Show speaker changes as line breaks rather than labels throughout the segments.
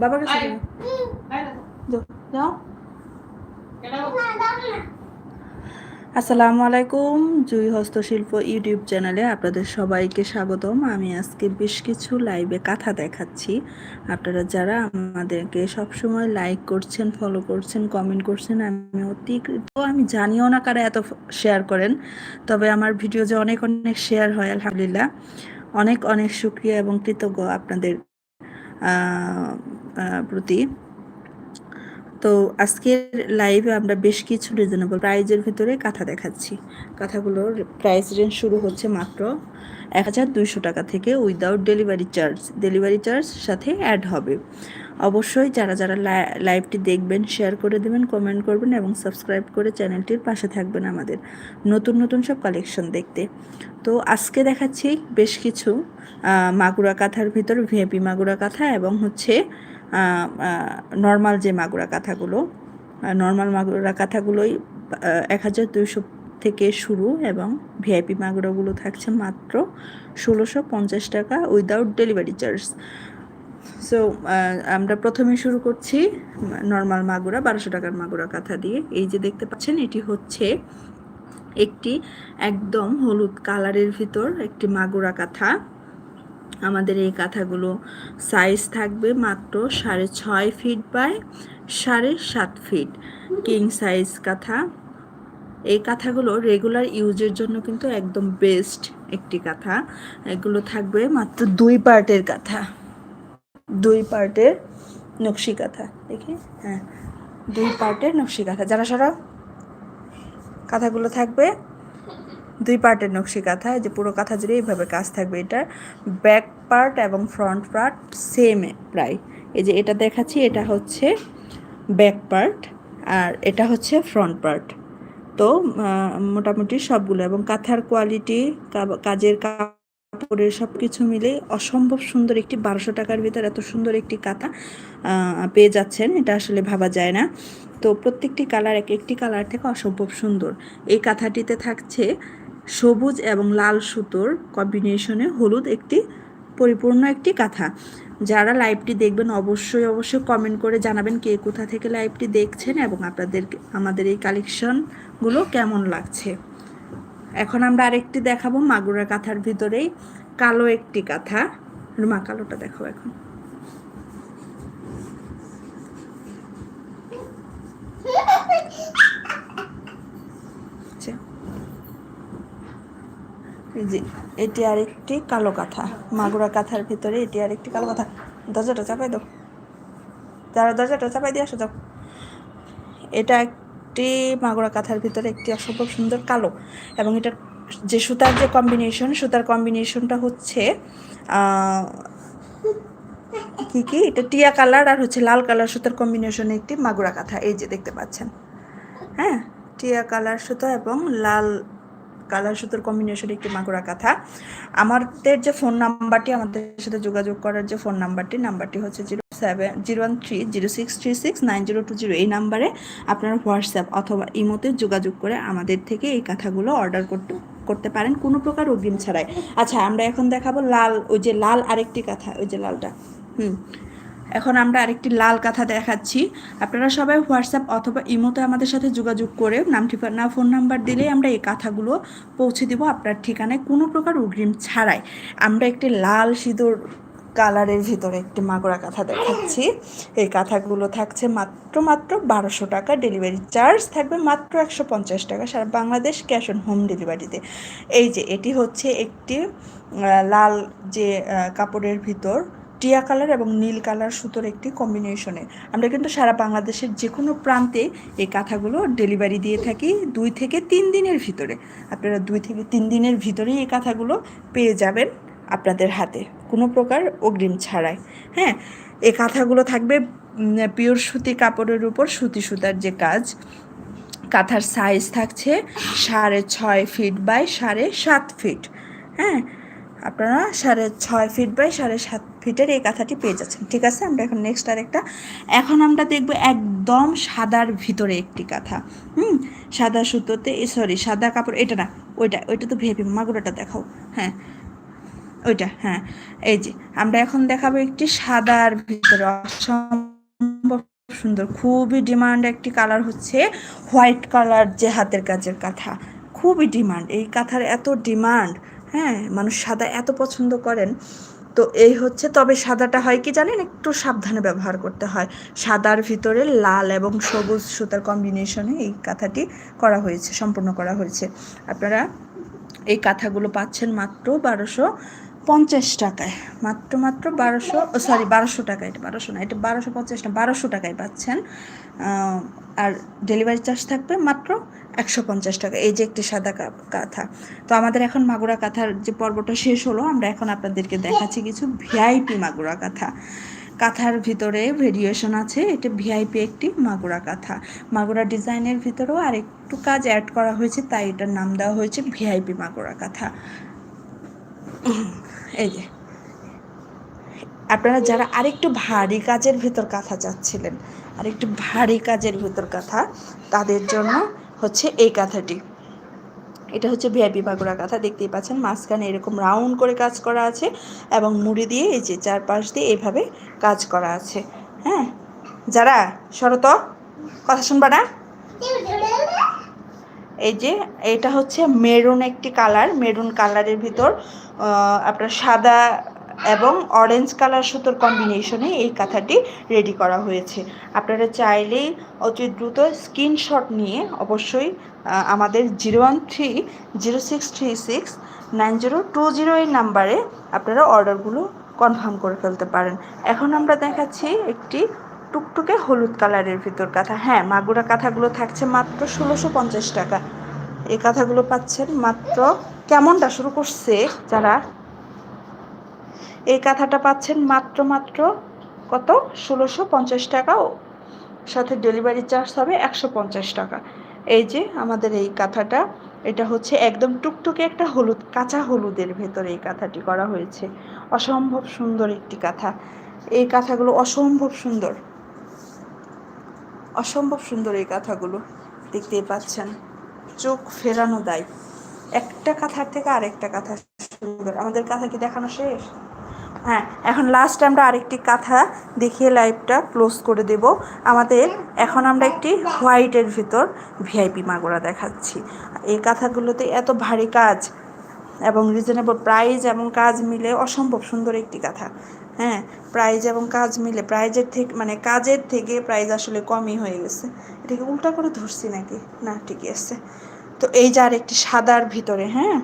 বাবার কাছে যাও। যাও। যাও আসসালামু আলাইকুম, জুই হস্তশিল্প ইউটিউব চ্যানেলে আপনাদের সবাইকে স্বাগতম। আমি আজকে বেশ কিছু লাইভে কাঁথা দেখাচ্ছি। আপনারা যারা আমাদেরকে সবসময় লাইক করছেন ফলো করছেন কমেন্ট করছেন, আমি অতি আমি জানিও না কারা এত শেয়ার করেন, তবে আমার ভিডিও যে অনেক অনেক শেয়ার হয়, আলহামদুলিল্লাহ। অনেক অনেক শুক্রিয়া এবং কৃতজ্ঞ আপনাদের প্রতি। তো আজকের লাইভে আমরা বেশ কিছু রিজনেবল প্রাইজের ভিতরে কাঁথা দেখাচ্ছি। কাঁথাগুলোর প্রাইস রেঞ্জ শুরু হচ্ছে মাত্র এক হাজার দুইশো টাকা থেকে without delivery charge delivery charge সাথে অ্যাড হবে। অবশ্যই যারা যারা লাই- লাইভটি দেখবেন শেয়ার করে দেবেন কমেন্ট করবেন এবং সাবস্ক্রাইব করে চ্যানেলটির পাশে থাকবেন আমাদের নতুন নতুন সব কালেকশন দেখতে। তো আজকে দেখাচ্ছি বেশ কিছু মাগুরা কাঁথার ভিতর ভিএপি মাগুরা কাঁথা এবং হচ্ছে নর্মাল যে মাগুরা কাঁথাগুলো নর্মাল মাগুরা কাঁথাগুলোই এক হাজার দুইশো থেকে শুরু এবং ভিআইপি মাগুরাগুলো থাকছে মাত্র ষোলোশো পঞ্চাশ টাকা উইদাউট ডেলিভারি চার্জ সো আমরা প্রথমে শুরু করছি নর্মাল মাগুরা, বারোশো টাকার মাগুরা কাঁথা দিয়ে। এই যে দেখতে পাচ্ছেন, এটি হচ্ছে একটি একদম হলুদ কালারের ভিতর একটি মাগুরা কাঁথা। আমাদের এই কাঁথাগুলো সাইজ থাকবে মাত্র সাড়ে ছয় ফিট বাই সাড়ে সাত ফিট কিং সাইজ কাঁথা। এই কাঁথাগুলো রেগুলার ইউজের জন্য কিন্তু একদম বেস্ট একটি কাঁথা। এগুলো থাকবে মাত্র দুই পার্টের কাঁথা। দুই পার্টের নকশি কাঁথা, দেখি হ্যাঁ। দুই পার্টের নকশি কাঁথা। যারা সারা কাঁথাগুলো থাকবে দুই পার্টের নকশি কাঁথা যে পুরো কাঁথা জুড়ে এইভাবে কাজ থাকবে এটার। ব্যাক পার্ট এবং ফ্রন্ট পার্ট সেম প্রায়। এই যে এটা দেখাচ্ছি, এটা হচ্ছে ব্যাক পার্ট আর এটা হচ্ছে ফ্রন্ট পার্ট। তো মোটামুটি সবগুলো এবং কাঁথার কোয়ালিটি কাজের কাপড়ের সব কিছু মিলে অসম্ভব সুন্দর একটি বারোশো টাকার ভিতর এত সুন্দর একটি কাঁথা পেয়ে যাচ্ছেন, এটা আসলে ভাবা যায় না। তো প্রত্যেকটি কালার, এক একটি কালার থেকে অসম্ভব সুন্দর। এই কাঁথাটিতে থাকছে সবুজ এবং লাল সুতোর কম্বিনেশনে হলুদ একটি পরিপূর্ণ একটি কাঁথা। যারা লাইভটি দেখবেন, অবশ্যই অবশ্যই কমেন্ট করে জানাবেন কে কোথা থেকে লাইভটি দেখছেন এবং আপনাদের আমাদের এই কালেকশনগুলো কেমন লাগছে। এখন আমরা আরেকটি দেখাবো মাগুরা কাঁথার ভিতরেই কালো একটি কাঁথা। রুমা, কালোটা দেখাবো এখন এই যে এটি আরেকটি কালো কাঁথা। মাগুরা কাঁথার ভিতরে এটি আরেকটি কালো কাঁথা। দরজাটা চাপাই দাও। যারা দরজাটা চাপাই দিয়ে আসো, যাও। এটা একটি মাগুরা কাঁথার ভিতরে একটি অসম্ভব সুন্দর কালো এবং এটার যে সুতার যে কম্বিনেশন সুতার কম্বিনেশনটা হচ্ছে কি কি? এটা টিয়া কালার আর হচ্ছে লাল কালার সুতার কম্বিনেশনে একটি মাগুরা কাঁথা। এই যে দেখতে পাচ্ছেন। হ্যাঁ টিয়া কালার সুতো এবং লাল কালার সুতোর কম্বিনেশনে একটি মাগুরা কাঁথা। আমাদের যে ফোন নাম্বারটি আমাদের সাথে যোগাযোগ করার যে ফোন নাম্বারটি নাম্বারটি হচ্ছে zero seven, zero one three, zero six, three six, nine zero two zero. এই নাম্বারে আপনারা হোয়াটসঅ্যাপ অথবা ইমোতে যোগাযোগ করে আমাদের থেকে এই কাঁথাগুলো অর্ডার করতে করতে পারেন। কোনো প্রকার অগ্রিম ছাড়াই। আচ্ছা আমরা এখন দেখাবো লাল, ওই যে লাল আরেকটি কাঁথা, ওই যে লালটা। হুম। এখন আমরা আরেকটি লাল কাঁথা দেখাচ্ছি। আপনারা সবাই হোয়াটসঅ্যাপ অথবা ইমোতে আমাদের সাথে যোগাযোগ করে নাম ঠিকানা, ফোন নাম্বার দিলেই আমরা এই কাঁথাগুলো পৌঁছে দিব আপনার ঠিকানায় কোনো প্রকার অগ্রিম ছাড়াই। আমরা একটি লাল সিঁদুর কালারের ভিতরে একটি মাগুরা কাঁথা দেখাচ্ছি। এই কাঁথাগুলো থাকছে মাত্র মাত্র বারোশো টাকা ডেলিভারি চার্জ থাকবে মাত্র একশো পঞ্চাশ টাকা সারা বাংলাদেশ ক্যাশ অন হোম ডেলিভারিতে। এই যে, এটি হচ্ছে একটি লাল যে কাপড়ের ভিতর টিয়া কালার এবং নীল কালার সুতোর একটি কম্বিনেশনে আমরা কিন্তু সারা বাংলাদেশের যে কোনো প্রান্তে এই কাঁথাগুলো ডেলিভারি দিয়ে থাকি দুই থেকে তিন দিনের ভিতরে। আপনারা দুই থেকে তিন দিনের ভিতরেই এই কাঁথাগুলো পেয়ে যাবেন আপনাদের হাতে, কোনো প্রকার অগ্রিম ছাড়াই। হ্যাঁ এই কাঁথাগুলো থাকবে পিওর সুতি কাপড়ের উপর সুতি সুতার যে কাজ, কাঁথার সাইজ থাকছে সাড়ে ছয় ফিট বাই সাড়ে সাত ফিট হ্যাঁ আপনারা সাড়ে ছয় ফিট বাই সাড়ে সাত ফিটের এই কাঁথাটি পেয়ে যাচ্ছেন। ঠিক আছে, আমরা এখন নেক্সট আর একটা এখন আমরা দেখব একদম সাদার ভিতরে একটি কাঁথা। হুম, সাদা সুতোতে সরি সাদা কাপড়, এটা না, ওইটা ওইটা তো ভেবে, মাগুরাটা দেখাও হ্যাঁ ওইটা হ্যাঁ এই যে, আমরা এখন দেখাবো একটি সাদার ভিতরে, অসম্ভব সুন্দর, খুবই ডিমান্ড একটি কালার হচ্ছে হোয়াইট কালার যে হাতের কাজের কাঁথা। খুবই ডিমান্ড এই কাঁথার এত ডিমান্ড হ্যাঁ মানুষ সাদা এত পছন্দ করেন। তো এই হচ্ছে, তবে সাদাটা হয় কি জানেন? একটু সাবধানে ব্যবহার করতে হয়। সাদার ভিতরে লাল এবং সবুজ সুতার কম্বিনেশনে এই কাঁথাটি করা হয়েছে, সম্পূর্ণ করা হয়েছে। আপনারা এই কাঁথাগুলো পাচ্ছেন মাত্র বারোশো পঞ্চাশ টাকায়। মাত্র মাত্র বারোশো সরি বারোশো টাকা এটা বারোশো না, এটা বারোশো পঞ্চাশ না, বারোশো টাকায় পাচ্ছেন। আর ডেলিভারি চার্জ থাকবে মাত্র একশো পঞ্চাশ টাকা, এই যে একটি সাদা কাঁথা। তো আমাদের এখন মাগুরা কাঁথার যে পর্বটা শেষ হলো, আমরা এখন আপনাদেরকে দেখাচ্ছি কিছু ভিআইপি মাগুরা কাঁথা। কাঁথার ভিতরে ভেরিয়েশন আছে, এটা ভিআইপি একটি মাগুরা কাঁথা। মাগুরা ডিজাইনের ভিতরেও আর একটু কাজ অ্যাড করা হয়েছে, তাই এটার নাম দেওয়া হয়েছে ভিআইপি মাগুরা কাঁথা। এই যে। আপনারা যারা আরেকটু ভারী কাজের ভেতর কাঁথা চাচ্ছিলেন, আরেকটু ভারী কাজের ভেতর কাঁথা, তাদের জন্য হচ্ছে এই কাঁথাটি। এটা হচ্ছে ভিআইপি বাগুড়া কাঁথা, দেখতেই পাচ্ছেন মাঝখানে এরকম রাউন্ড করে কাজ করা আছে এবং মুড়ি দিয়ে এই যে চারপাশ দিয়ে এইভাবে কাজ করা আছে। হ্যাঁ? যারা, শরত, কথা শুনবা না? এই যে, এটা হচ্ছে মেরুন একটি কালার, মেরুন কালারের ভিতর আপনার সাদা এবং অরেঞ্জ কালার সুতোর কম্বিনেশনে এই কাঁথাটি রেডি করা হয়েছে। আপনারা চাইলেই অতি দ্রুত স্ক্রিনশট নিয়ে অবশ্যই আমাদের zero one three, zero six three six, nine zero two zero এই নাম্বারে আপনারা অর্ডারগুলো কনফার্ম করে ফেলতে পারেন। এখন আমরা দেখাচ্ছি একটি টুকটুকে হলুদ কালারের ভিতর কাঁথা। হ্যাঁ মাগুরা কাঁথাগুলো থাকছে মাত্র ষোলোশো পঞ্চাশ টাকা। এই কাঁথাগুলো পাচ্ছেন মাত্র কেমনটা শুরু করছে? যারা এই কাঁথাটা পাচ্ছেন মাত্র মাত্র কত? ষোলোশো পঞ্চাশ টাকা সাথে ডেলিভারি চার্জ হবে একশো পঞ্চাশ টাকা। এই যে আমাদের এই কাঁথাটা, এটা হচ্ছে একদম টুকটুকে একটা হলুদ, কাঁচা হলুদের ভেতরে এই কাঁথাটি করা হয়েছে। অসম্ভব সুন্দর একটি কাঁথা। এই কাঁথাগুলো অসম্ভব সুন্দর। অসম্ভব সুন্দর এই কাঁথাগুলো দেখতেই পাচ্ছেন। চোখ ফেরানো দায়। একটা কাঁথার থেকে আরেকটা কাঁথা সুন্দর। আমাদের কাঁথা কি দেখানো শেষ? হ্যাঁ এখন লাস্ট আমরা আরেকটি কাঁথা দেখিয়ে লাইভটা ক্লোজ করে দেব। আমাদের এখন আমরা একটি হোয়াইটের ভিতর ভিআইপি মাগুরা দেখাচ্ছি। এই কাঁথাগুলোতে এত ভারী কাজ এবং রিজনেবল প্রাইজ এবং কাজ মিলে অসম্ভব সুন্দর একটি কাঁথা। হ্যাঁ প্রাইজ এবং কাজ মিলে প্রাইজের থেকে মানে কাজের থেকে প্রাইজ আসলে কমই হয়ে গেছে। এটাকে উল্টা করে ধরছি নাকি? না, ঠিকই আছে। তো এই যে আরেকটি সাদার ভিতরে হ্যাঁ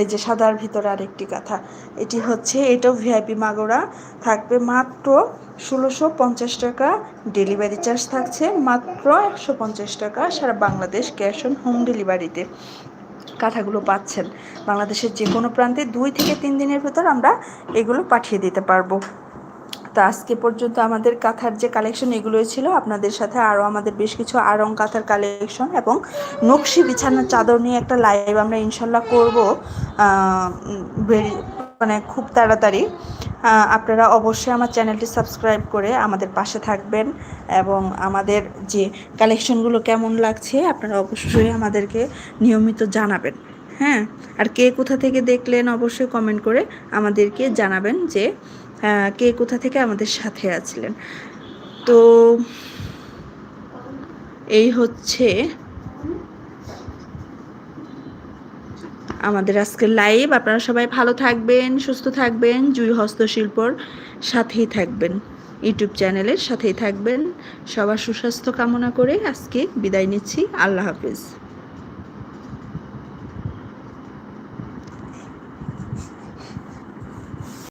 এই যে সাদার ভিতরে আরেকটি কাঁথা, এটি হচ্ছে এটাও ভিআইপি মাগোরা, থাকবে মাত্র ষোলোশো পঞ্চাশ টাকা ডেলিভারি চার্জ থাকছে মাত্র একশো পঞ্চাশ টাকা সারা বাংলাদেশ ক্যাশ অন হোম ডেলিভারিতে কাঁথাগুলো পাচ্ছেন। বাংলাদেশের যে কোনো প্রান্তে দুই থেকে তিন দিনের ভেতর আমরা এগুলো পাঠিয়ে দিতে পারব। তো আজকে পর্যন্ত আমাদের কাঁথার যে কালেকশন এগুলোই ছিল, আপনাদের সাথে আরও আমাদের বেশ কিছু আরং কাঁথার কালেকশন এবং নকশি বিছানার চাদর নিয়ে একটা লাইভ আমরা ইনশাল্লাহ করব মানে খুব তাড়াতাড়ি। আপনারা অবশ্যই আমার চ্যানেলটি সাবস্ক্রাইব করে আমাদের পাশে থাকবেন এবং আমাদের যে কালেকশনগুলো কেমন লাগছে, আপনারা অবশ্যই আমাদেরকে নিয়মিত জানাবেন। হ্যাঁ আর কে কোথা থেকে দেখলেন অবশ্যই কমেন্ট করে আমাদেরকে জানাবেন যে কে কোথা থেকে আমাদের সাথে আছিলেন? তো এই হচ্ছে আমাদের আজকের লাইভ আপনারা সবাই ভালো থাকবেন, সুস্থ থাকবেন, জুই হস্তশিল্পর সাথেই থাকবেন। ইউটিউব চ্যানেলের সাথেই থাকবেন। সবার সুস্বাস্থ্য কামনা করে আজকে বিদায় নিচ্ছি। আল্লাহ হাফিজ।